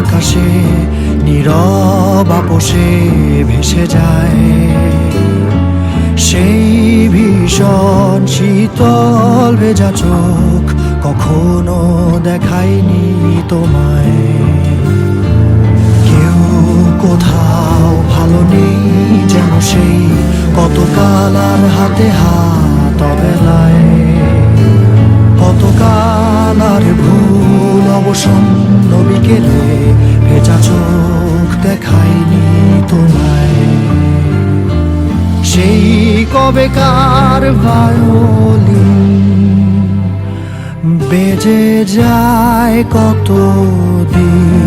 আকাশে নীরব আপোষে ভেসে যায়। সেই ভীষণ শীতল ভেজা চোখ কখনো দেখায়নি তোমায়। চোখ দেখায়নি তোমায়। সেই কবেকার ভায়োলিন বেজে যায় কত দিন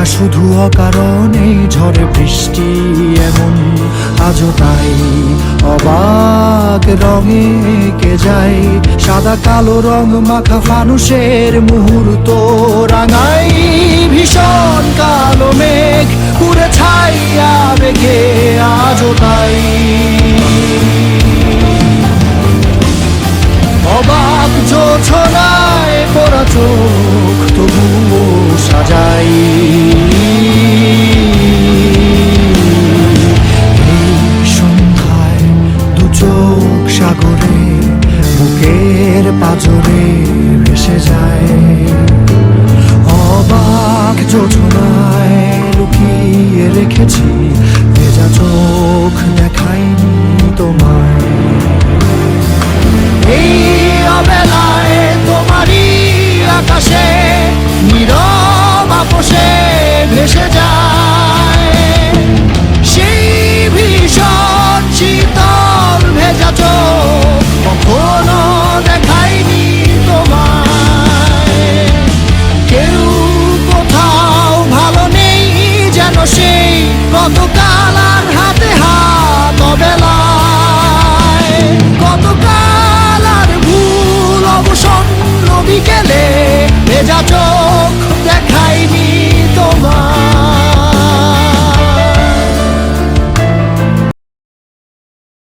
একা শুধু অকারণেই ঝড়ে বৃষ্টি এমন, আজও তাই অবাক রঙে কে যায় সাদা কালো রং মাখা মানুষের মুহূর্ত রাঙাই, ভীষণ কালো মেঘ পুরে ছাইয়া বেগে